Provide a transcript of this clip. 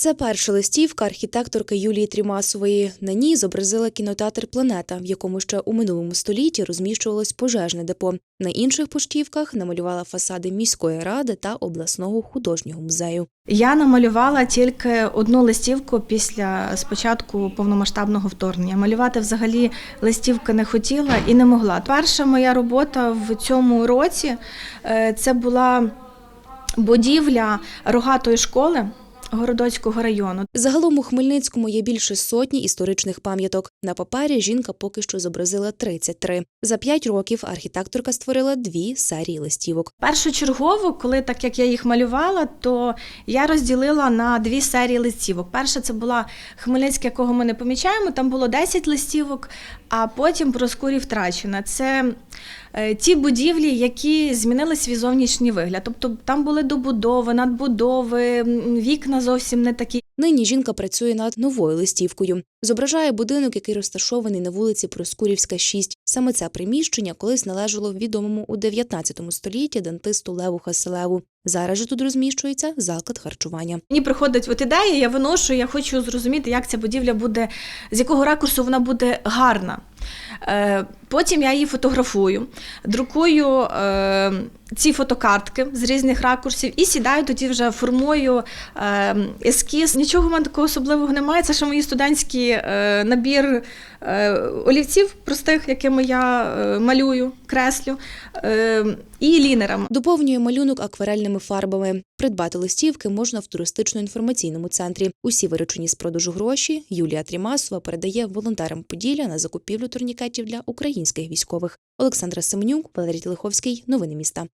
Це перша листівка архітекторки Юлії Трімасової. На ній зобразила кінотеатр Планета, в якому ще у минулому столітті розміщувалось пожежне депо. На інших поштівках намалювала фасади міської ради та обласного художнього музею. Я намалювала тільки одну листівку після спочатку повномасштабного вторгнення. Малювати взагалі листівки не хотіла і не могла. Перша моя робота в цьому році е, це була будівля рогатої школи Городоцького району. Загалом у Хмельницькому є більше сотні історичних пам'яток. На папері жінка поки що зобразила 33. За п'ять років архітекторка створила дві серії листівок. Першочергово, коли так як я їх малювала, то я розділила на дві серії листівок. Перша це була Хмельницьке, якого ми не помічаємо. Там було 10 листівок, а потім про скурі втрачена. Це е, ті будівлі, які змінили свій зовнішній вигляд. Тобто там були добудови, надбудови, м, зовсім не такі. Нині жінка працює над новою листівкою. Зображає будинок, який розташований на вулиці Проскурівська, 6. Саме це приміщення колись належало відомому у 19 столітті дантисту Леву Хаселеву. Зараз же тут розміщується заклад харчування. Мені приходить от ідея, я виношу, я хочу зрозуміти, як ця будівля буде, з якого ракурсу вона буде гарна. Потім я її фотографую, друкую е, ці фотокартки з різних ракурсів і сідаю тоді вже формую е, ескіз. Нічого в мене такого особливого немає. Це ще мої студентські е, набір е, олівців простих, якими я е, малюю, креслю, е, і лінерами. Доповнює малюнок акварельними фарбами. Придбати листівки можна в туристично-інформаційному центрі. Усі виручені з продажу гроші Юлія Трімасова передає волонтерам Поділля на закупівлю турнікетів для українських військових. Олександра Семенюк, Валерій Тилиховський, Новини міста.